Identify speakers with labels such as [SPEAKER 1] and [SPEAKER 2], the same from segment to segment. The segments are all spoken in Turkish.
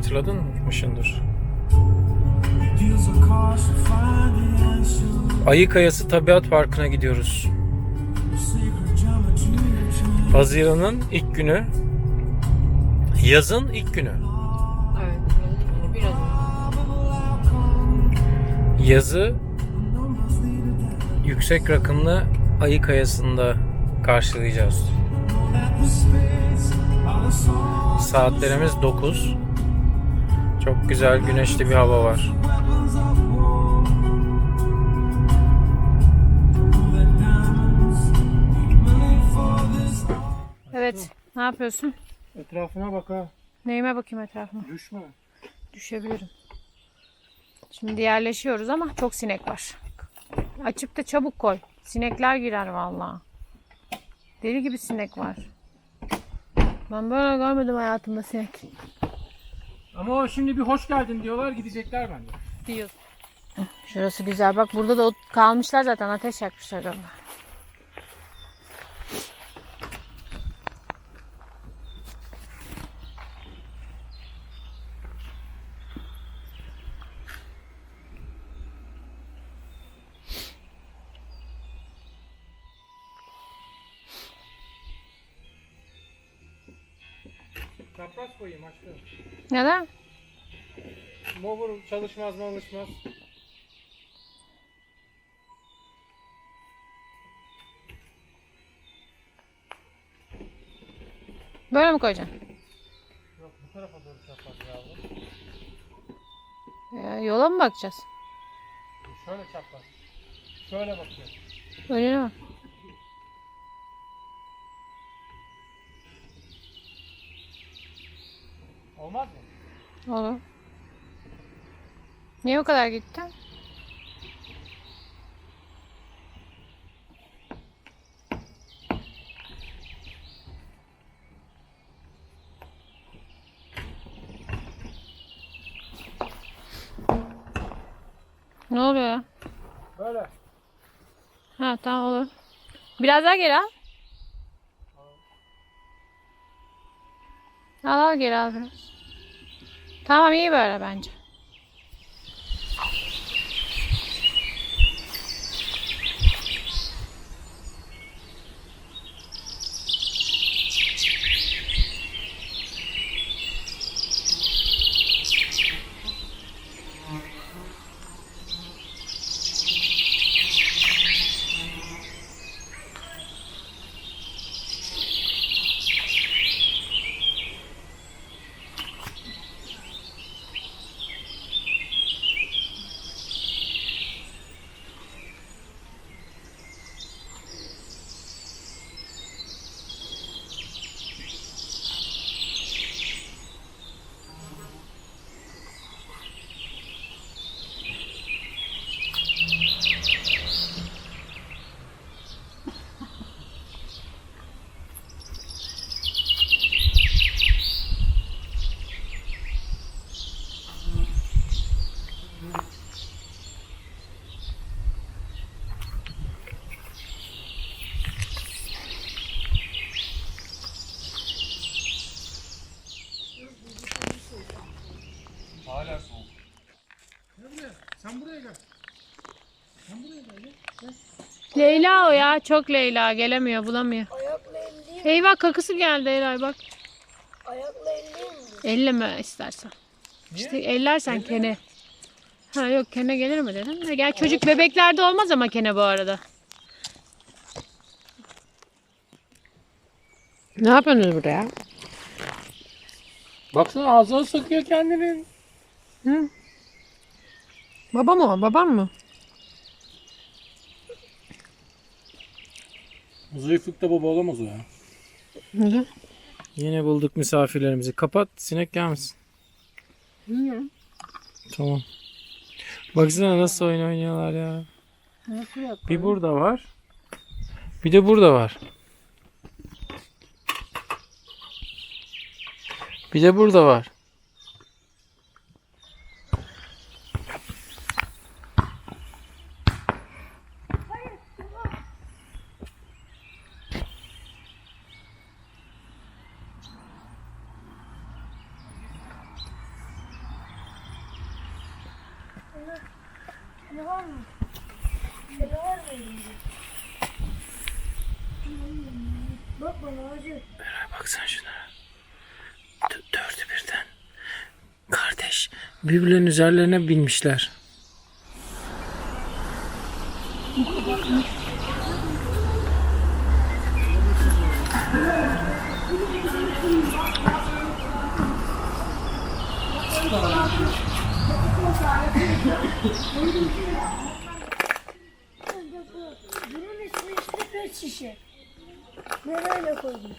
[SPEAKER 1] hatırladın mısındır? Ayı Kayası Tabiat Parkı'na gidiyoruz. Haziran'ın ilk günü. Yazın ilk günü. Yazı yüksek rakımlı Ayı Kayası'nda karşılayacağız. Saatlerimiz 9. Çok güzel güneşli bir hava var.
[SPEAKER 2] Evet. Ne yapıyorsun?
[SPEAKER 1] Etrafına bak ha.
[SPEAKER 2] Neyime bakayım etrafıma.
[SPEAKER 1] Düşme.
[SPEAKER 2] Düşebilirim. Şimdi yerleşiyoruz ama çok sinek var. Açıp da çabuk koy. Sinekler girer vallahi. Deli gibi sinek var. Ben böyle görmedim hayatımda sinek.
[SPEAKER 1] Ama o şimdi bir hoş geldin diyorlar gidecekler bence.
[SPEAKER 2] Diyor. Şurası güzel. Bak burada da ot kalmışlar zaten. Ateş yakmışlar orada.
[SPEAKER 1] Çapraz koyayım aşkım.
[SPEAKER 2] Neden?
[SPEAKER 1] Mover çalışmaz mı alışmaz.
[SPEAKER 2] Böyle mi koyacaksın?
[SPEAKER 1] Yok bu tarafa doğru çapraz yavrum.
[SPEAKER 2] Ya, yola mı bakacağız?
[SPEAKER 1] Şöyle çapraz. Şöyle bakıyor.
[SPEAKER 2] Öyle mi?
[SPEAKER 1] Olmaz mı?
[SPEAKER 2] Olur. Niye o kadar gittin? Ne oluyor?
[SPEAKER 1] Böyle.
[SPEAKER 2] Ha tamam olur. Biraz daha geri al. Al al geri al. Tamam iyi böyle bence.
[SPEAKER 1] Hala soğuk. Gel Sen buraya gel. Sen buraya gel. gel.
[SPEAKER 2] Leyla o ya. Çok Leyla. Gelemiyor. Bulamıyor.
[SPEAKER 3] Ayakla elleyeyim,
[SPEAKER 2] Eyvah kakısı geldi Eylay bak.
[SPEAKER 3] ayakla elleyeyim mi?
[SPEAKER 2] Elleme istersen.
[SPEAKER 1] Niye?
[SPEAKER 2] İşte ellersen kene. Ha yok kene gelir mi dedim. de Gel çocuk bebeklerde olmaz ama kene bu arada. Ne yapıyorsunuz burada ya?
[SPEAKER 1] Baksana ağzına sokuyor kendini.
[SPEAKER 2] Baba mı o? Babam mı?
[SPEAKER 1] Zayıflıkta baba olamaz o ya.
[SPEAKER 2] Neden?
[SPEAKER 1] Yine bulduk misafirlerimizi. Kapat sinek gelmesin.
[SPEAKER 2] Bilmiyorum.
[SPEAKER 1] Tamam. Baksana nasıl oyun oynuyorlar ya.
[SPEAKER 2] Nasıl yok?
[SPEAKER 1] Bir burada var. Bir de burada var. Bir de burada var.
[SPEAKER 3] Ne var mı? Ne var mı elimde? Bak bana hacı.
[SPEAKER 1] Baksana şuna. D- dördü birden. Kardeş. Birbirlerinin üzerlerine binmişler.
[SPEAKER 3] Bunun ismi işte pet şişe. Ben öyle koydum.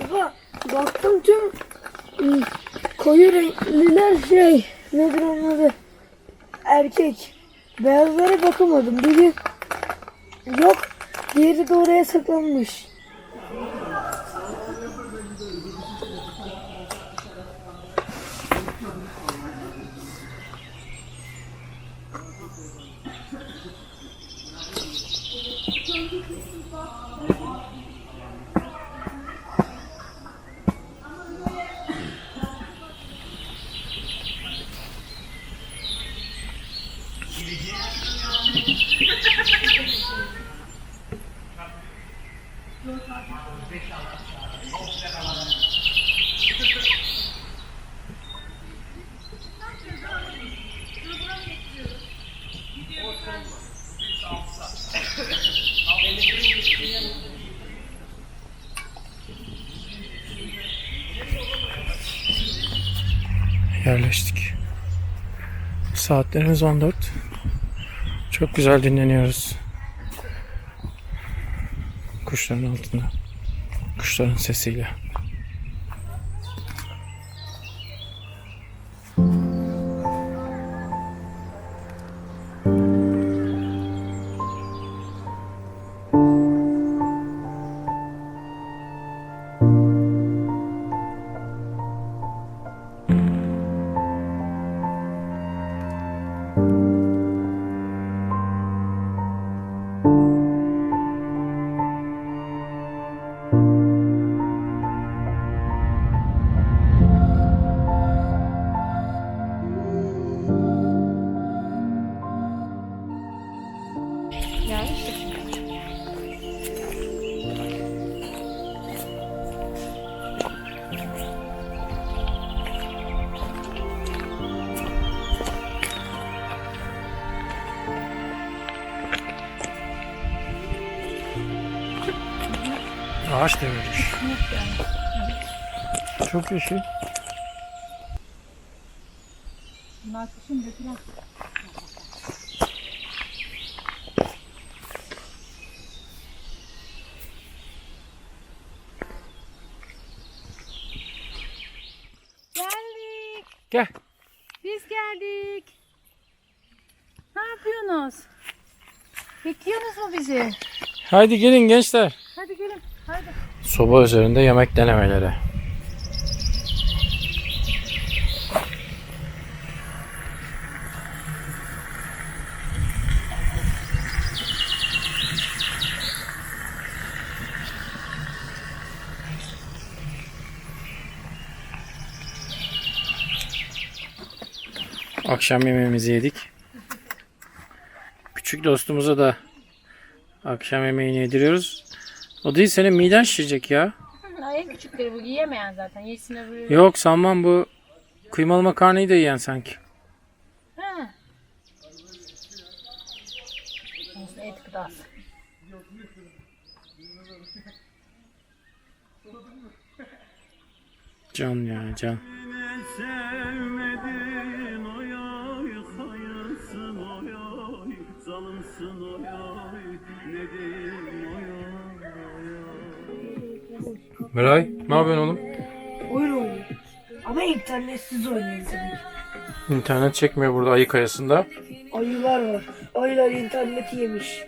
[SPEAKER 3] Baba baktım tüm koyu renkliler şey nedir onun adı? Erkek. Beyazlara bakamadım. Biri yok. Diğeri de oraya saklanmış.
[SPEAKER 1] Yerleştik. Saatlerimiz 14. Çok güzel dinleniyoruz. Kuşların altında. Kuşların sesiyle. Ağaç devirmiş. Çok yeşil.
[SPEAKER 2] Bunlar kışın dökülen. Geldik.
[SPEAKER 1] Gel.
[SPEAKER 2] Biz geldik. Ne yapıyorsunuz? Bekliyorsunuz mu bizi?
[SPEAKER 1] Haydi gelin gençler. Soba üzerinde yemek denemeleri. Akşam yemeğimizi yedik. Küçük dostumuza da akşam yemeğini yediriyoruz. O değil senin miden şişecek ya.
[SPEAKER 2] En küçükleri bu yiyemeyen zaten. Yesin öbürü.
[SPEAKER 1] Yok sanmam bu kıymalı makarnayı da yiyen sanki.
[SPEAKER 2] Ha. Neyse et gıdası.
[SPEAKER 1] Can ya can.
[SPEAKER 4] sevmedin oy oy hayırsın oy oy zalimsin oy oy ne diyeyim oy
[SPEAKER 1] Miray ne yapıyorsun oğlum?
[SPEAKER 3] Oyun oynuyor. Ama internetsiz oynuyor tabii.
[SPEAKER 1] İnternet çekmiyor burada ayı kayasında.
[SPEAKER 3] Ayılar var. Ayılar interneti yemiş.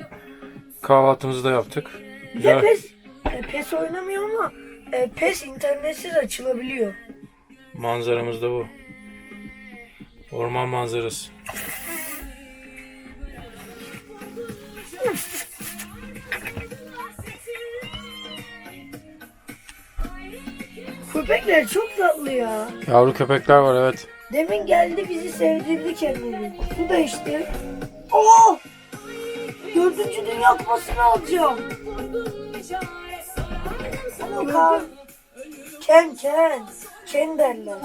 [SPEAKER 1] Kahvaltımızı da yaptık.
[SPEAKER 3] Bir de
[SPEAKER 1] Güzel.
[SPEAKER 3] PES, e, PES oynamıyor ama e, PES internetsiz açılabiliyor.
[SPEAKER 1] Manzaramız da bu. Orman manzarası.
[SPEAKER 3] Köpekler çok tatlı ya.
[SPEAKER 1] Yavru köpekler var evet.
[SPEAKER 3] Demin geldi bizi sevdirdi kendini. Su da içti. Oo! Dördüncü Dünya Kupası'nı alacağım. Ama. Ken Ken. Ken derler.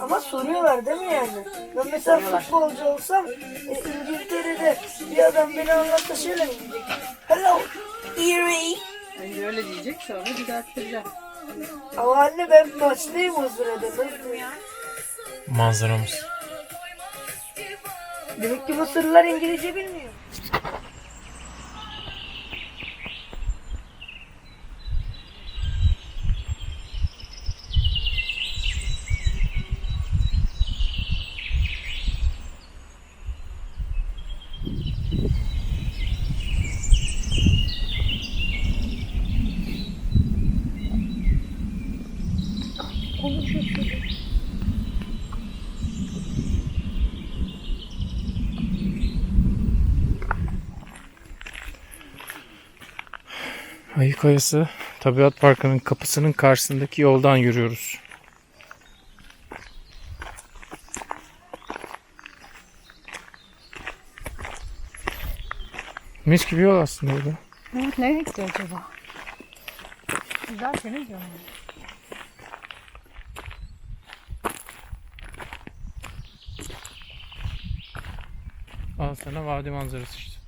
[SPEAKER 3] Ama soruyorlar değil mi yani? Ben mesela futbolcu olsam e, İngiltere'de bir adam beni anlatsa şöyle mi diyecek? Hello, Erie.
[SPEAKER 5] Önce öyle diyecek sonra düzelttireceğim.
[SPEAKER 3] Ama anne ben maçlıyım o sırada. Nasıl?
[SPEAKER 1] Manzaramız.
[SPEAKER 3] Demek ki Mısırlılar İngilizce bilmiyor.
[SPEAKER 1] Ayı Kayası Tabiat Parkı'nın kapısının karşısındaki yoldan yürüyoruz. Mis gibi yol aslında burada.
[SPEAKER 2] Evet, nereye gidiyor acaba? Güzel temiz yol.
[SPEAKER 1] Al sana vadi manzarası işte.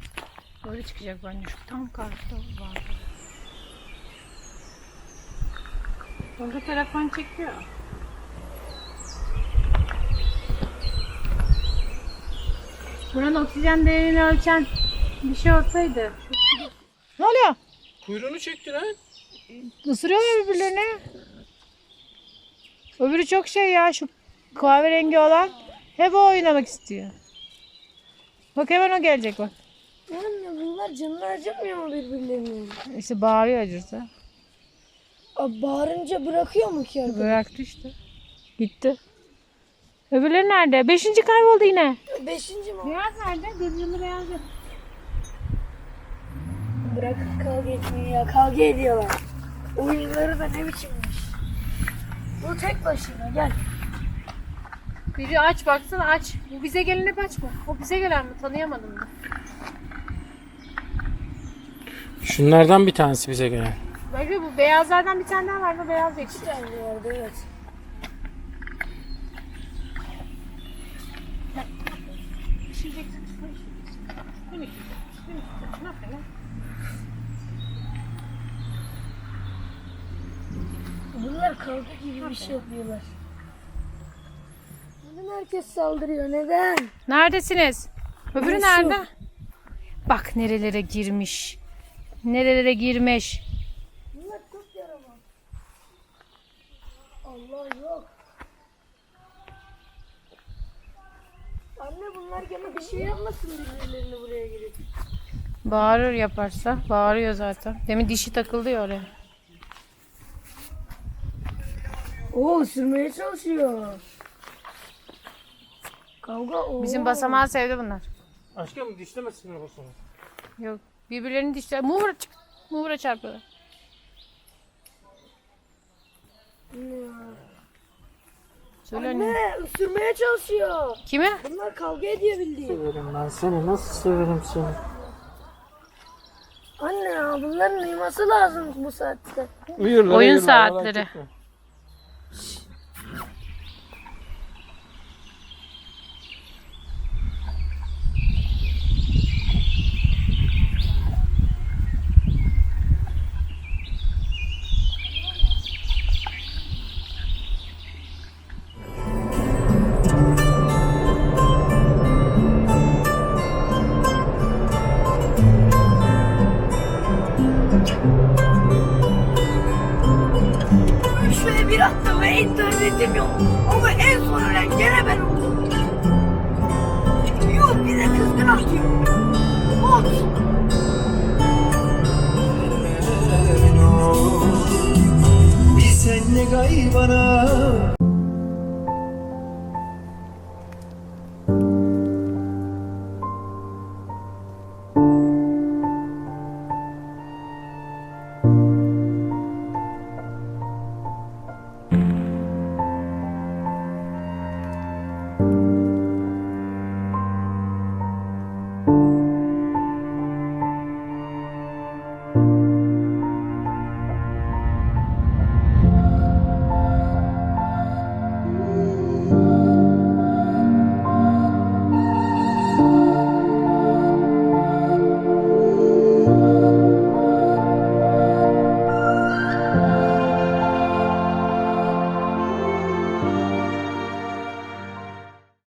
[SPEAKER 2] Böyle çıkacak bence. Şu tam karşıda var. Burada telefon çekiyor. Buranın oksijen değerini ölçen bir şey olsaydı. Ne oluyor?
[SPEAKER 1] Kuyruğunu çekti lan.
[SPEAKER 2] Isırıyorlar birbirlerini. Öbürü çok şey ya şu kahverengi olan. Hep o oynamak istiyor. Bak hemen o gelecek bak.
[SPEAKER 3] Anne bunlar canını acımıyor mu birbirlerinin?
[SPEAKER 2] İşte bağırıyor acırsa.
[SPEAKER 3] Abi bağırınca bırakıyor mu ki arkadaş?
[SPEAKER 2] Bıraktı işte. Gitti. Öbürleri nerede? Beşinci kayboldu yine.
[SPEAKER 3] Beşinci mi?
[SPEAKER 2] Beyaz nerede? Gözümü beyaz yok.
[SPEAKER 3] Bırak kavga etmeyi ya. Kavga ediyorlar. Oyunları da ne biçimmiş. Bu tek başına gel.
[SPEAKER 2] Biri aç baksana aç. Bu bize gelen hep aç mı? O bize gelen mi? Tanıyamadım ben.
[SPEAKER 1] Şunlardan bir tanesi bize gelen.
[SPEAKER 2] Bence bu beyazlardan bir tane daha var mı? Beyaz eksik.
[SPEAKER 3] İki tane vardı evet. Bunlar kavga gibi bir şey yapıyorlar. Neden herkes saldırıyor? Neden?
[SPEAKER 2] Neredesiniz? Öbürü
[SPEAKER 3] Burası.
[SPEAKER 2] nerede? Bak nerelere girmiş. Nerelere girmiş.
[SPEAKER 3] Bunlar çok yaramaz. Allah yok. Anne bunlar gene bir şey yapmasın birbirlerini buraya girip.
[SPEAKER 2] Bağırır yaparsa. Bağırıyor zaten. Demin dişi takıldı ya oraya.
[SPEAKER 3] Oo sürmeye çalışıyor. Kavga o.
[SPEAKER 2] Bizim basamağı sevdi bunlar.
[SPEAKER 1] Aşkım dişlemesin o sana.
[SPEAKER 2] Yok. Birbirlerini dişler. Muğra çık. Muğra çarpıyorlar. Söyle anne.
[SPEAKER 3] Anne ısırmaya çalışıyor.
[SPEAKER 2] Kimi?
[SPEAKER 3] Bunlar kavga ediyor bildiğin.
[SPEAKER 1] Ben seni nasıl severim seni.
[SPEAKER 3] Anne ya bunların uyuması lazım bu saatte.
[SPEAKER 1] Uyurlar,
[SPEAKER 2] Oyun
[SPEAKER 1] uyurlar,
[SPEAKER 2] saatleri.
[SPEAKER 6] Senle gaybana